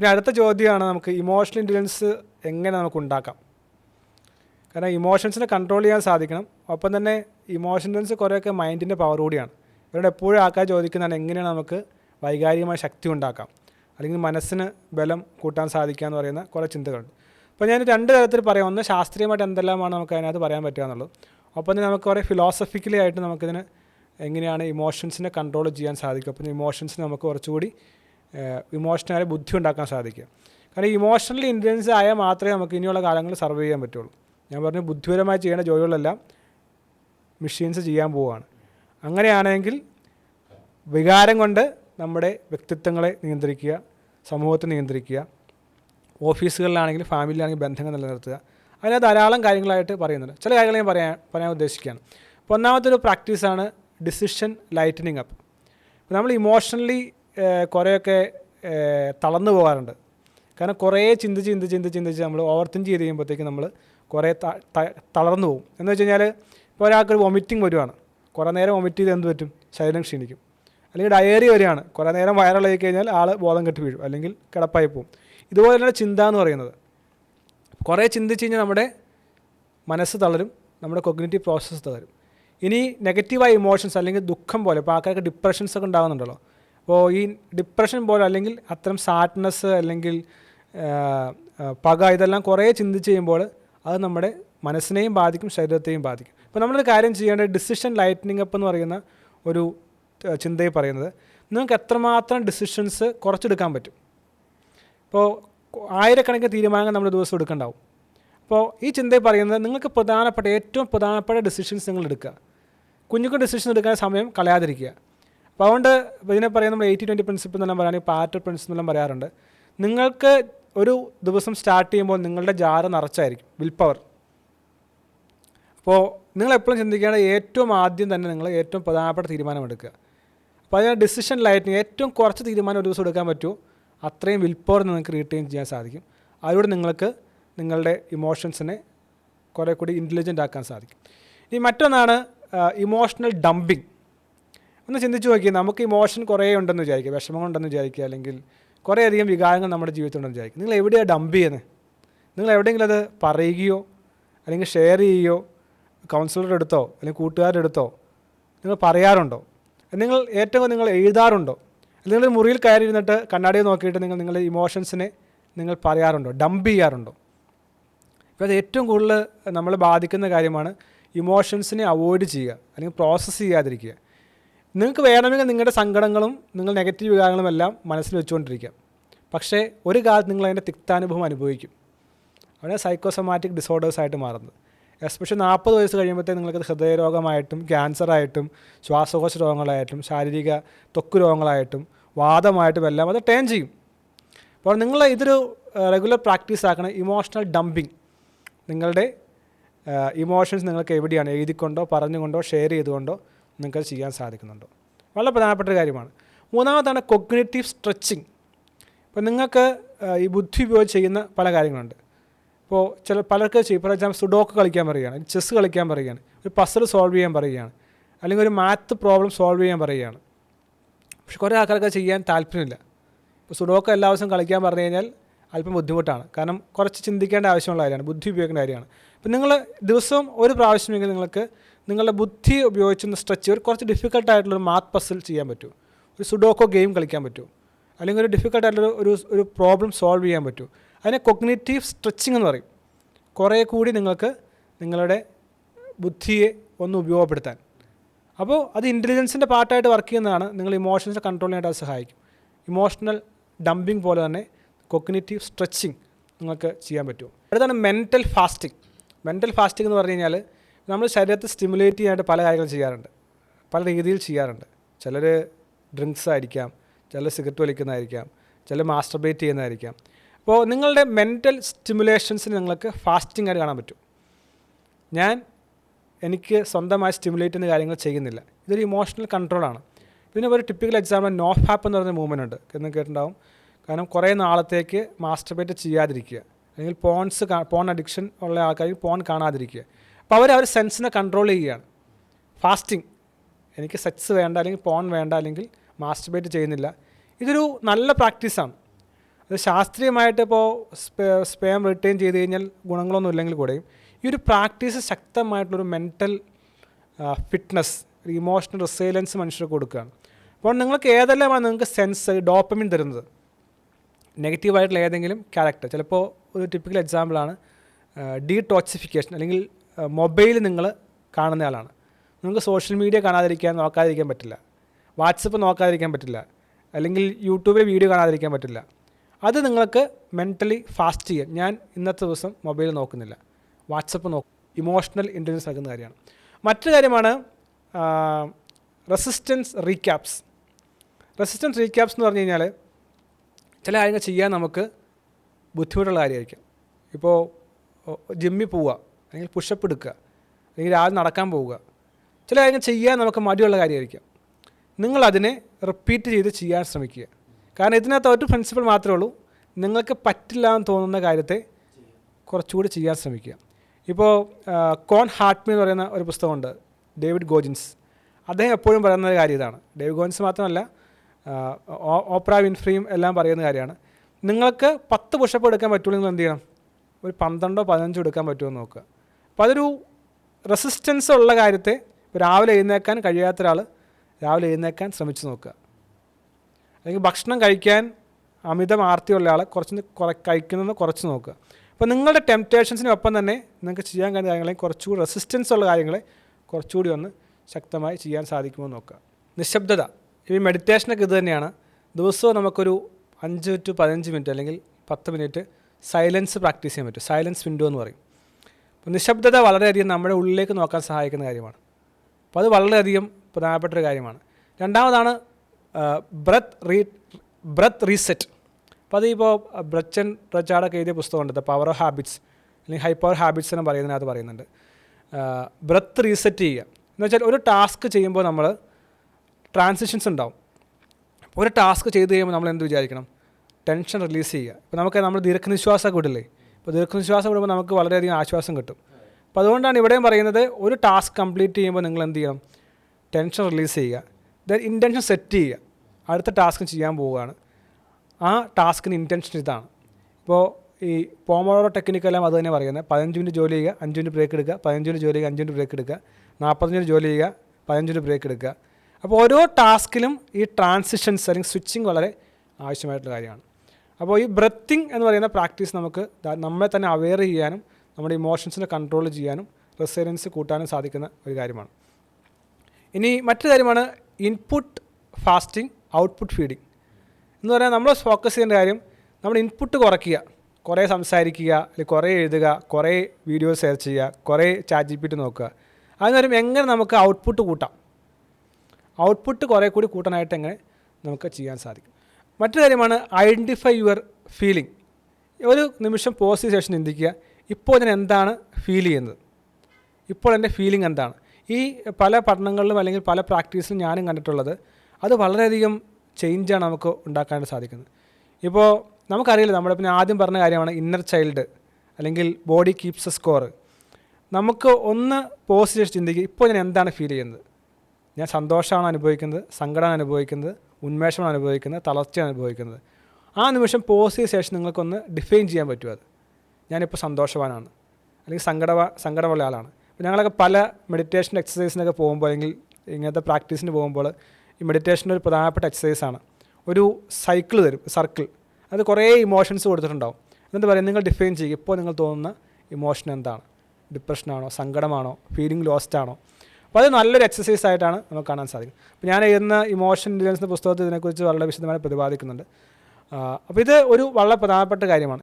പിന്നെ അടുത്ത ചോദ്യമാണ് നമുക്ക് ഇമോഷണൽ ഇന്റലിജൻസ് എങ്ങനെ നമുക്ക് ഉണ്ടാക്കാം? കാരണം ഇമോഷൻസിനെ കൺട്രോൾ ചെയ്യാൻ സാധിക്കണം. ഒപ്പം തന്നെ ഇമോഷൻ ഇന്റലിജൻസ് കുറേയൊക്കെ മൈൻഡിന്റെ പവർ കൂടിയാണ്. ഇവരോട് എപ്പോഴും ആൾക്കാർ ചോദിക്കുന്നതാണ് എങ്ങനെയാണ് നമുക്ക് വൈകാരികമായ ശക്തി ഉണ്ടാക്കാം? അല്ലെങ്കിൽ മനസ്സിന് ബലം കൂട്ടാൻ സാധിക്കുക എന്ന് പറയുന്ന കുറേ ചിന്തകളുണ്ട് അപ്പോൾ ഞാൻ രണ്ട് തരത്തിൽ പറയാം. ഒന്ന് ശാസ്ത്രീയമായിട്ട് എന്തെല്ലാമാണ് നമുക്ക് അതിനകത്ത് പറയാൻ പറ്റുക എന്നുള്ളത്. ഒപ്പം തന്നെ നമുക്ക് കുറേ ഫിലോസഫിക്കലി ആയിട്ട് നമുക്കിതിന് എങ്ങനെയാണ് ഇമോഷൻസിനെ കൺട്രോൾ ചെയ്യാൻ സാധിക്കും അപ്പം ഇമോഷൻസിന് നമുക്ക് കുറച്ചുകൂടി ഇമോഷണലായ ബുദ്ധി ഉണ്ടാക്കാൻ സാധിക്കുക കാരണം ഇമോഷണലി ഇന്റലിജൻസ് ആയാൽ മാത്രമേ നമുക്ക് ഇനിയുള്ള കാലങ്ങളിൽ സർവൈവ് ചെയ്യാൻ പറ്റുള്ളൂ. ഞാൻ പറഞ്ഞു ബുദ്ധിപരമായി ചെയ്യേണ്ട ജോലികളെല്ലാം മെഷീൻസ് ചെയ്യാൻ പോവുകയാണ്. അങ്ങനെയാണെങ്കിൽ വികാരം കൊണ്ട് നമ്മുടെ വ്യക്തിത്വങ്ങളെ നിയന്ത്രിക്കുക സമൂഹത്തെ നിയന്ത്രിക്കുക ഓഫീസുകളിലാണെങ്കിൽ ഫാമിലിയിലാണെങ്കിൽ ബന്ധങ്ങൾ നിലനിർത്തുക. അതിന് ധാരാളം കാര്യങ്ങളായിട്ട് പറയുന്നുണ്ട്. ചില കാര്യങ്ങൾ ഞാൻ പറയാൻ പറയാൻ ഉദ്ദേശിക്കുകയാണ്. അപ്പോൾ ഒന്നാമത്തെ ഒരു പ്രാക്ടീസാണ് ഡിസിഷൻ ലൈറ്റനിങ് അപ്പ് നമ്മൾ ഇമോഷണലി കുറേയൊക്കെ തളർന്നു പോകാറുണ്ട്. കാരണം കുറേ ചിന്തിച്ച് ചിന്തിച്ച് ചിന്തിച്ച് ചിന്തിച്ച് നമ്മൾ ഓവർ തിങ്ക് ചെയ്ത് കഴിയുമ്പോഴത്തേക്ക് നമ്മൾ കുറേ തളർന്നു പോകും. എന്ന് വെച്ച് കഴിഞ്ഞാൽ ഇപ്പോൾ ഒരാൾക്കൊരു വൊമിറ്റിംഗ് വരുവാണ്. കുറേ നേരം വൊമിറ്റ് ചെയ്ത് എന്ത് പറ്റും? ശരീരം ക്ഷീണിക്കും. അല്ലെങ്കിൽ ഡയറി വരികയാണ്. കുറേ നേരം വയറിളകി കഴിഞ്ഞാൽ ആൾ ബോധം കെട്ടി വീഴും. അല്ലെങ്കിൽ കിടപ്പായി പോകും ഇതുപോലെ തന്നെ ചിന്ത എന്ന് പറയുന്നത്. കുറേ ചിന്തിച്ച് കഴിഞ്ഞാൽ നമ്മുടെ മനസ്സ് തളരും. നമ്മുടെ കൊഗ്നേറ്റീവ് പ്രോസസ്സ് തളരും. ഇനി നെഗറ്റീവായ ഇമോഷൻസ് അല്ലെങ്കിൽ ദുഃഖം പോലെ ഇപ്പോൾ ആൾക്കാർക്ക് ഡിപ്രഷൻസ് ഒക്കെ ഉണ്ടാകുന്നുണ്ടല്ലോ അപ്പോൾ ഈ ഡിപ്രഷൻ പോലെ അല്ലെങ്കിൽ അത്തരം സാഡ്നെസ് അല്ലെങ്കിൽ പക ഇതെല്ലാം കുറേ ചിന്തിച്ച് ചെയ്യുമ്പോൾ അത് നമ്മുടെ മനസ്സിനെയും ബാധിക്കും ശരീരത്തെയും ബാധിക്കും. അപ്പോൾ നമ്മളൊരു കാര്യം ചെയ്യേണ്ടത് ഡിസിഷൻ ലൈറ്റനിങ് അപ്പ് എന്ന് പറയുന്ന ഒരു ചിന്തയിൽ പറയുന്നത്. നിങ്ങൾക്ക് എത്രമാത്രം ഡിസിഷൻസ് കുറച്ചെടുക്കാൻ പറ്റും? ഇപ്പോൾ ആയിരക്കണക്കിന് തീരുമാനങ്ങൾ നമ്മൾ ദിവസം എടുക്കണ്ടാവും. അപ്പോൾ ഈ ചിന്തയിൽ പറയുന്നത് നിങ്ങൾക്ക് പ്രധാനപ്പെട്ട ഏറ്റവും പ്രധാനപ്പെട്ട ഡിസിഷൻസ് നിങ്ങൾ എടുക്കുക. കുഞ്ഞു കുഞ്ഞു ഡിസിഷൻ എടുക്കാൻ സമയം കളയാതിരിക്കുക. അപ്പോൾ അതുകൊണ്ട് ഇതിനെ പറയാൻ നമ്മൾ എയ്റ്റി ട്വന്റി പ്രിൻസിപ്പിൾ എന്നെല്ലാം പറയുകയാണെങ്കിൽ പാറ്റർ പ്രിൻസിപ്പിൾ എന്നെല്ലാം പറയാറുണ്ട്. നിങ്ങൾക്ക് ഒരു ദിവസം സ്റ്റാർട്ട് ചെയ്യുമ്പോൾ നിങ്ങളുടെ ജാറ് നിറച്ചായിരിക്കും വിൽ പവർ അപ്പോൾ നിങ്ങൾ എപ്പോഴും ചിന്തിക്കേണ്ട ഏറ്റവും ആദ്യം തന്നെ നിങ്ങൾ ഏറ്റവും പ്രധാനപ്പെട്ട തീരുമാനം എടുക്കുക. അപ്പോൾ അതിന് ഡിസിഷൻ ലൈറ്റിന് ഏറ്റവും കുറച്ച് തീരുമാനം ഒരു ദിവസം എടുക്കാൻ പറ്റുമോ അത്രയും വിൽ പവർ നിങ്ങൾക്ക് റീറ്റെയിൻ ചെയ്യാൻ സാധിക്കും. അതിലൂടെ നിങ്ങൾക്ക് നിങ്ങളുടെ ഇമോഷൻസിനെ കുറേ കൂടി ഇന്റലിജന്റ് ആക്കാൻ സാധിക്കും. ഇനി മറ്റൊന്നാണ് ഇമോഷണൽ ഡംപിങ് ഒന്ന് ചിന്തിച്ച് നോക്കി നമുക്ക് ഇമോഷൻ കുറേ ഉണ്ടെന്ന് വിചാരിക്കുക. വിഷമം ഉണ്ടെന്ന് വിചാരിക്കുക. അല്ലെങ്കിൽ കുറേയധികം വികാരങ്ങൾ നമ്മുടെ ജീവിതത്തിലുണ്ടെന്ന് വിചാരിക്കുക. നിങ്ങൾ എവിടെയാണ് ഡംപ് ചെയ്യുന്നത് നിങ്ങൾ എവിടെയെങ്കിലും അത് പറയുകയോ അല്ലെങ്കിൽ ഷെയർ ചെയ്യുകയോ കൗൺസിലറുടെ അടുത്തോ അല്ലെങ്കിൽ കൂട്ടുകാരുടെ അടുത്തോ നിങ്ങൾ പറയാറുണ്ടോ? നിങ്ങൾ ഏറ്റവും നിങ്ങൾ എഴുതാറുണ്ടോ? നിങ്ങൾ മുറിയിൽ കയറി ഇരുന്നിട്ട് കണ്ണാടിയിൽ നോക്കിയിട്ട് നിങ്ങൾ നിങ്ങളുടെ ഇമോഷൻസിനെ നിങ്ങൾ പറയാറുണ്ടോ? ഡംപ് ചെയ്യാറുണ്ടോ? ഇപ്പോൾ അത് ഏറ്റവും കൂടുതൽ നമ്മളെ ബാധിക്കുന്ന കാര്യമാണ് ഇമോഷൻസിനെ അവോയ്ഡ് ചെയ്യുക. അല്ലെങ്കിൽ പ്രോസസ്സ് ചെയ്യാതിരിക്കുക. നിങ്ങൾക്ക് വേണമെങ്കിൽ നിങ്ങളുടെ സങ്കടങ്ങളും നിങ്ങൾ നെഗറ്റീവ് വികാരങ്ങളും എല്ലാം മനസ്സിൽ വെച്ചുകൊണ്ടിരിക്കാം. പക്ഷേ ഒരു കാലത്ത് നിങ്ങൾ അതിന്റെ തിക്താനുഭവം അനുഭവിക്കും. അവിടെ സൈക്കോസൊമാറ്റിക് ഡിസോർഡേഴ്സായിട്ട് മാറുന്നത്. എസ്പെഷ്യലി നാൽപ്പത് വയസ്സ് കഴിയുമ്പോഴത്തേ നിങ്ങൾക്ക് ഹൃദയരോഗമായിട്ടും ക്യാൻസറായിട്ടും ശ്വാസകോശ രോഗങ്ങളായിട്ടും ശാരീരിക ത്വക്ക് രോഗങ്ങളായിട്ടും വാദമായിട്ടും എല്ലാം അത് ടേൺ ചെയ്യും. അപ്പോൾ നിങ്ങൾ ഇതൊരു റെഗുലർ പ്രാക്ടീസ് ആക്കണം ഇമോഷണൽ ഡംപിങ് നിങ്ങളുടെ ഇമോഷൻസ് നിങ്ങൾക്ക് എവിടെയാണ് എഴുതിക്കൊണ്ടോ പറഞ്ഞുകൊണ്ടോ ഷെയർ ചെയ്തുകൊണ്ടോ നിങ്ങൾക്ക് ചെയ്യാൻ സാധിക്കുന്നുണ്ടോ. വളരെ പ്രധാനപ്പെട്ട ഒരു കാര്യമാണ്. മൂന്നാമതാണ് കൊഗ്നേറ്റീവ് സ്ട്രെച്ചിങ് ഇപ്പോൾ നിങ്ങൾക്ക് ഈ ബുദ്ധി ഉപയോഗിച്ച് ചെയ്യുന്ന പല കാര്യങ്ങളുണ്ട്. ഇപ്പോൾ ചില പലർക്ക് ചെയ്യും. ഫോർ എക്സാമ്പിൾ സുഡോക്ക് കളിക്കാൻ പറയുകയാണ് ചെസ്സ് കളിക്കാൻ പറയുകയാണ് ഒരു പസൽ സോൾവ് ചെയ്യാൻ പറയുകയാണ് അല്ലെങ്കിൽ ഒരു മാത്ത് പ്രോബ്ലം സോൾവ് ചെയ്യാൻ പറയുകയാണ്. പക്ഷെ കുറേ ആൾക്കാർക്ക് ചെയ്യാൻ താല്പര്യമില്ല. ഇപ്പോൾ സുഡോക്ക് എല്ലാ ദിവസവും കളിക്കാൻ പറഞ്ഞു കഴിഞ്ഞാൽ അല്പം ബുദ്ധിമുട്ടാണ്. കാരണം കുറച്ച് ചിന്തിക്കേണ്ട ആവശ്യമുള്ള കാര്യമാണ് ബുദ്ധി ഉപയോഗിക്കേണ്ട കാര്യമാണ്. അപ്പം നിങ്ങൾ ദിവസവും ഒരു പ്രാവശ്യമെങ്കിലും നിങ്ങൾക്ക് നിങ്ങളുടെ ബുദ്ധി ഉപയോഗിച്ചൊന്ന് സ്ട്രെച്ച് ഒരു കുറച്ച് ഡിഫിക്കൽട്ടായിട്ടുള്ളൊരു മാത് പസിൽ ചെയ്യാൻ പറ്റും. ഒരു സുഡോക്കോ ഗെയിം കളിക്കാൻ പറ്റും. അല്ലെങ്കിൽ ഒരു ഡിഫിക്കൽട്ടായിട്ടുള്ള ഒരു ഒരു പ്രോബ്ലം സോൾവ് ചെയ്യാൻ പറ്റും. അതിനെ കൊഗ്നേറ്റീവ് സ്ട്രെച്ചിങ് എന്ന് പറയും. കുറേ കൂടി നിങ്ങൾക്ക് നിങ്ങളുടെ ബുദ്ധിയെ ഒന്ന് ഉപയോഗപ്പെടുത്താൻ. അപ്പോൾ അത് ഇന്റലിജൻസിന്റെ പാർട്ടായിട്ട് വർക്ക് ചെയ്യുന്നതാണ്. നിങ്ങൾ ഇമോഷൻസ് കൺട്രോൾ ചെയ്യാനായിട്ട് അത് സഹായിക്കും. ഇമോഷണൽ ഡംപിങ് പോലെ തന്നെ കൊഗ്നേറ്റീവ് സ്ട്രെച്ചിങ് നിങ്ങൾക്ക് ചെയ്യാൻ പറ്റും. അടുത്താണ് മെന്റൽ ഫാസ്റ്റിംഗ് മെന്റൽ ഫാസ്റ്റിംഗ് എന്ന് പറഞ്ഞു കഴിഞ്ഞാൽ നമ്മൾ ശരീരത്തെ സ്റ്റിമുലേറ്റ് ചെയ്യാനായിട്ട് പല കാര്യങ്ങൾ ചെയ്യാറുണ്ട്. പല രീതിയിൽ ചെയ്യാറുണ്ട്. ചിലർ ഡ്രിങ്ക്സ് ആയിരിക്കാം ചിലർ സിഗരറ്റ് വലിക്കുന്നതായിരിക്കാം ചിലർ മാസ്റ്റർബേറ്റ് ചെയ്യുന്നതായിരിക്കാം. അപ്പോൾ നിങ്ങളുടെ മെന്റൽ സ്റ്റിമുലേഷൻസിന് നിങ്ങൾക്ക് ഫാസ്റ്റിംഗ് ആയിട്ട് കാണാൻ പറ്റും. ഞാൻ എനിക്ക് സ്വന്തമായി സ്റ്റിമുലേറ്റ് ചെയ്യുന്ന കാര്യങ്ങൾ ചെയ്യുന്നില്ല. ഇതൊരു ഇമോഷണൽ കൺട്രോളാണ് ഇതിന് ഒരു ടിപ്പിക്കൽ എക്സാമ്പിൾ നോ ഹാപ്പ് എന്ന് പറയുന്ന മൂവ്മെന്റ് ഉണ്ട്. എന്ന് കേട്ടിട്ടുണ്ടാവും. കാരണം കുറേ നാളത്തേക്ക് മാസ്റ്റർബേറ്റ് ചെയ്യാതിരിക്കുക. അല്ലെങ്കിൽ പോൺസ് പോൺ അഡിക്ഷൻ ഉള്ള ആൾക്കാർ പോൺ കാണാതിരിക്കുക. അപ്പോൾ അവർ അവർ സെൻസിനെ കൺട്രോൾ ചെയ്യുകയാണ്. ഫാസ്റ്റിംഗ് എനിക്ക് സെക്സ് വേണ്ട അല്ലെങ്കിൽ പോൺ വേണ്ട അല്ലെങ്കിൽ മാസ്റ്റർബേറ്റ് ചെയ്യുന്നില്ല. ഇതൊരു നല്ല പ്രാക്ടീസാണ് അത് ശാസ്ത്രീയമായിട്ട് ഇപ്പോൾ സ്പേം റിട്ടേൺ ചെയ്ത് കഴിഞ്ഞാൽ ഗുണങ്ങളൊന്നും ഇല്ലെങ്കിൽ കൂടെയും ഈ ഒരു പ്രാക്ടീസ് ശക്തമായിട്ടുള്ളൊരു മെന്റൽ ഫിറ്റ്നസ് ഒരു ഇമോഷണൽ റിസൈലൻസ് മനുഷ്യർക്ക് കൊടുക്കുകയാണ്. അപ്പോൾ നിങ്ങൾക്ക് ഏതെല്ലാമാണ് നിങ്ങൾക്ക് സെൻസ് ഡോപ്പമിൻ തരുന്നത്? നെഗറ്റീവായിട്ടുള്ള ഏതെങ്കിലും ക്യാരക്ടർ ചിലപ്പോൾ ഒരു ടിപ്പിക്കൽ എക്സാമ്പിളാണ് ഡീടോക്സിഫിക്കേഷൻ അല്ലെങ്കിൽ മൊബൈൽ നിങ്ങൾ കാണുന്ന ആളാണ് നിങ്ങൾക്ക് സോഷ്യൽ മീഡിയ കാണാതിരിക്കാൻ നോക്കാതിരിക്കാൻ പറ്റില്ല. വാട്സപ്പ് നോക്കാതിരിക്കാൻ പറ്റില്ല. അല്ലെങ്കിൽ യൂട്യൂബിൽ വീഡിയോ കാണാതിരിക്കാൻ പറ്റില്ല. അത് നിങ്ങൾക്ക് മെന്റലി ഫാസ്റ്റ് ചെയ്യാൻ. ഞാൻ ഇന്നത്തെ ദിവസം മൊബൈൽ നോക്കുന്നില്ല. വാട്സപ്പ് നോക്കും. ഇമോഷണൽ ഇന്റലിജൻസ് നൽകുന്ന കാര്യമാണ്. മറ്റൊരു കാര്യമാണ് റെസിസ്റ്റൻസ് റീക്യാപ്സ് റെസിസ്റ്റൻസ് റീക്യാപ്സ് എന്ന് പറഞ്ഞു കഴിഞ്ഞാൽ ചില കാര്യങ്ങൾ ചെയ്യാൻ നമുക്ക് ബുദ്ധിമുട്ടുള്ള കാര്യമായിരിക്കും. ഇപ്പോൾ ജിമ്മിൽ പോവുക. അല്ലെങ്കിൽ പുഷപ്പ് എടുക്കുക. അല്ലെങ്കിൽ രാവിലെ നടക്കാൻ പോവുക. ചില കാര്യങ്ങൾ ചെയ്യാൻ നമുക്ക് മടിയുള്ള കാര്യമായിരിക്കാം. നിങ്ങളതിനെ റിപ്പീറ്റ് ചെയ്ത് ചെയ്യാൻ ശ്രമിക്കുക. കാരണം ഇതിനകത്ത് ഒരു പ്രിൻസിപ്പിൾ മാത്രമേ ഉള്ളൂ. നിങ്ങൾക്ക് പറ്റില്ല എന്ന് തോന്നുന്ന കാര്യത്തെ കുറച്ചുകൂടി ചെയ്യാൻ ശ്രമിക്കുക. ഇപ്പോൾ കോൺ ഹാർട്ട്മി എന്ന് പറയുന്ന ഒരു പുസ്തകമുണ്ട്. ഡേവിഡ് ഗോജിൻസ് അദ്ദേഹം എപ്പോഴും പറയുന്ന ഒരു കാര്യം ഇതാണ്. ഡേവിഡ് ഗോജിൻസ് മാത്രമല്ല ഓപ്ര വിൻഫ്രീം എല്ലാം പറയുന്ന കാര്യമാണ്. നിങ്ങൾക്ക് പത്ത് പുഷപ്പ് എടുക്കാൻ പറ്റുള്ളൂ നിങ്ങൾ എന്ത് ചെയ്യണം? ഒരു പന്ത്രണ്ടോ പതിനഞ്ചോ എടുക്കാൻ പറ്റുമോ എന്ന് നോക്കുക. അപ്പോൾ അതൊരു റെസിസ്റ്റൻസ് ഉള്ള കാര്യത്തെ രാവിലെ എഴുന്നേക്കാൻ കഴിയാത്ത ഒരാൾ രാവിലെ എഴുന്നേക്കാൻ ശ്രമിച്ചു നോക്കുക. അല്ലെങ്കിൽ ഭക്ഷണം കഴിക്കാൻ അമിതം ആർത്തിയുള്ള ആൾ കുറച്ച് കുറ കഴിക്കുന്നത് കുറച്ച് നോക്കുക. അപ്പോൾ നിങ്ങളുടെ ടെംപ്റ്റേഷൻസിനൊപ്പം തന്നെ നിങ്ങൾക്ക് ചെയ്യാൻ കഴിയുന്ന കാര്യങ്ങളെ കുറച്ചുകൂടി റെസിസ്റ്റൻസ് ഉള്ള കാര്യങ്ങളെ കുറച്ചുകൂടി ഒന്ന് ശക്തമായി ചെയ്യാൻ സാധിക്കുമോ നോക്കുക. നിശബ്ദത. ഈ മെഡിറ്റേഷനൊക്കെ ഇത് തന്നെയാണ്. ദിവസവും നമുക്കൊരു അഞ്ച് ടു പതിനഞ്ച് മിനിറ്റ് അല്ലെങ്കിൽ പത്ത് മിനിറ്റ് സൈലൻസ് പ്രാക്ടീസ് ചെയ്യാൻ പറ്റും. സൈലൻസ് വിൻഡോ എന്ന് പറയും. അപ്പോൾ നിശബ്ദത വളരെയധികം നമ്മുടെ ഉള്ളിലേക്ക് നോക്കാൻ സഹായിക്കുന്ന കാര്യമാണ്. അപ്പോൾ അത് വളരെയധികം പ്രധാനപ്പെട്ട ഒരു കാര്യമാണ്. രണ്ടാമതാണ് ബ്രത്ത് റീ ബ്രത്ത് റീസെറ്റ്. അപ്പോൾ അത് ഇപ്പോൾ ബ്രച്ചൻ ബ്രച്ചാടൊക്കെ എഴുതിയ പുസ്തകമുണ്ട്. ദ പവർ ഓഫ് ഹാബിറ്റ്സ് അല്ലെങ്കിൽ ഹൈ പവർ ഹാബിറ്റ്സ് എന്ന് പറയുന്നതിനകത്ത് പറയുന്നുണ്ട്. ബ്രത്ത് റീസെറ്റ് ചെയ്യുക. എന്ന് വെച്ചാൽ ഒരു ടാസ്ക് ചെയ്യുമ്പോൾ നമ്മൾ ട്രാൻസിഷൻസ് ഉണ്ടാവും. ഒരു ടാസ്ക് ചെയ്ത് കഴിയുമ്പോൾ നമ്മൾ എന്ത് വിചാരിക്കണം? ടെൻഷൻ റിലീസ് ചെയ്യുക. ഇപ്പോൾ നമുക്ക് നമ്മൾ ദീർഘനിശ്വാസം വിടില്ലേ? ഇപ്പോൾ ദീർഘനിശ്വാസം വിടുമ്പോൾ നമുക്ക് വളരെയധികം ആശ്വാസം കിട്ടും. അപ്പോൾ അതുകൊണ്ടാണ് ഇവിടെയും പറയുന്നത് ഒരു ടാസ്ക് കംപ്ലീറ്റ് ചെയ്യുമ്പോൾ നിങ്ങൾ എന്ത് ചെയ്യണം? ടെൻഷൻ റിലീസ് ചെയ്യുക. ദെൻ ഇന്റൻഷൻ സെറ്റ് ചെയ്യുക. അടുത്ത ടാസ്ക് ചെയ്യാൻ പോവുകയാണ്. ആ ടാസ്കിന് ഇന്റൻഷൻ ഇതാണ്. ഇപ്പോൾ ഈ പോമോറോ ടെക്നിക്കെല്ലാം അത് തന്നെ പറയുന്നത്. പതിനഞ്ച് മിനിറ്റ് ജോലി ചെയ്യുക അഞ്ച് മിനിറ്റ് ബ്രേക്ക് എടുക്കുക പതിനഞ്ച് മിനിറ്റ് ജോലി ചെയ്യുക അഞ്ച് മിനിറ്റ് ബ്രേക്ക് എടുക്കുക നാൽപ്പത്തഞ്ച് മിനിറ്റ് ജോലി ചെയ്യുക പതിനഞ്ച് മിനിറ്റ് ബ്രേക്ക് എടുക്കുക. അപ്പോൾ ഓരോ ടാസ്കിലും ഈ ട്രാൻസിഷൻസ് അല്ലെങ്കിൽ സ്വിച്ചിങ് വളരെ ആവശ്യമായിട്ടുള്ള കാര്യമാണ്. അപ്പോൾ ഈ ബ്രത്തിങ് എന്ന് പറയുന്ന പ്രാക്ടീസ് നമുക്ക് നമ്മളെ തന്നെ അവെയർ ചെയ്യാനും നമ്മുടെ ഇമോഷൻസിനെ കൺട്രോൾ ചെയ്യാനും റെസിലൻസ് കൂട്ടാനും സാധിക്കുന്ന ഒരു കാര്യമാണ്. ഇനി മറ്റൊരു കാര്യമാണ് ഇൻപുട്ട് ഫാസ്റ്റിംഗ് ഔട്ട്പുട്ട് ഫീഡിങ് എന്ന് പറഞ്ഞാൽ നമ്മൾ ഫോക്കസ് ചെയ്യേണ്ട കാര്യം നമ്മൾ ഇൻപുട്ട് കുറയ്ക്കുക. കുറേ സംസാരിക്കുക അല്ലെങ്കിൽ കുറേ എഴുതുക കുറേ വീഡിയോ സെർച്ച് ചെയ്യുക കുറേ ചാറ്റ് ജി നോക്കുക. അതിന് പറയുമ്പോൾ എങ്ങനെ നമുക്ക് ഔട്ട്പുട്ട് കൂട്ടാം? ഔട്ട്പുട്ട് കുറേ കൂടി കൂട്ടാനായിട്ട് എങ്ങനെ നമുക്ക് ചെയ്യാൻ സാധിക്കും? മറ്റൊരു കാര്യമാണ് ഐഡന്റിഫൈ യുവർ ഫീലിംഗ് ഒരു നിമിഷം പോസ്റ്റ് ചെയ്ത ശേഷം ചിന്തിക്കുക ഇപ്പോൾ ഞാൻ എന്താണ് ഫീൽ ചെയ്യുന്നത്? ഇപ്പോൾ എന്റെ ഫീലിംഗ് എന്താണ്? ഈ പല പഠനങ്ങളിലും അല്ലെങ്കിൽ പല പ്രാക്ടീസിലും ഞാനും കണ്ടിട്ടുള്ളത് അത് വളരെയധികം ചേഞ്ചാണ് നമുക്ക് ഉണ്ടാക്കാനായിട്ട് സാധിക്കുന്നത്. ഇപ്പോൾ നമുക്കറിയില്ല നമ്മുടെ പിന്നെ ആദ്യം പറഞ്ഞ കാര്യമാണ് ഇന്നർ ചൈൽഡ് അല്ലെങ്കിൽ ബോഡി കീപ്സ് എ സ്കോർ നമുക്ക് ഒന്ന് പോസ്റ്റ് ചെയ്ത് ചിന്തിക്കുക ഇപ്പോൾ ഞാൻ എന്താണ് ഫീൽ ചെയ്യുന്നത്? ഞാൻ സന്തോഷമാണ് അനുഭവിക്കുന്നത്? സങ്കടമാണ് അനുഭവിക്കുന്നത്? ഉന്മേഷമാണ് അനുഭവിക്കുന്നത് തളർച്ചയാണ് അനുഭവിക്കുന്നത്. ആ നിമിഷം പോസ് ചെയ്ത ശേഷം നിങ്ങൾക്കൊന്ന് ഡിഫൈൻ ചെയ്യാൻ പറ്റുമോ അത്? ഞാനിപ്പോൾ സന്തോഷവാനാണ്. അല്ലെങ്കിൽ സങ്കട സങ്കടമുള്ള ആളാണ്. ഞങ്ങളൊക്കെ പല മെഡിറ്റേഷൻ എക്സസൈസിനൊക്കെ പോകുമ്പോൾ അല്ലെങ്കിൽ ഇങ്ങനത്തെ പ്രാക്ടീസിന് പോകുമ്പോൾ ഈ മെഡിറ്റേഷന്റെ ഒരു പ്രധാനപ്പെട്ട എക്സസൈസാണ് ഒരു സൈക്കിൾ തരും സർക്കിൾ അത് കുറേ ഇമോഷൻസ് കൊടുത്തിട്ടുണ്ടാവും. എന്നിട്ട് പറയും? നിങ്ങൾ ഡിഫൈൻ ചെയ്യുക. ഇപ്പോൾ നിങ്ങൾ തോന്നുന്ന ഇമോഷൻ എന്താണ്? ഡിപ്രഷനാണോ സങ്കടമാണോ? ഫീലിംഗ് ലോസ്റ്റ് ആണോ? അപ്പോൾ അത് നല്ലൊരു എക്സസൈസ് ആയിട്ടാണ് നമുക്ക് കാണാൻ സാധിക്കും അപ്പോൾ ഞാൻ എഴുതുന്ന ഇമോഷൻ ഇന്റലിജൻസ് പുസ്തകത്തിൽ ഇതിനെക്കുറിച്ച് വളരെ വിശദമായി പ്രതിപാദിക്കുന്നുണ്ട്. അപ്പോൾ ഇത് ഒരു വളരെ പ്രധാനപ്പെട്ട കാര്യമാണ്.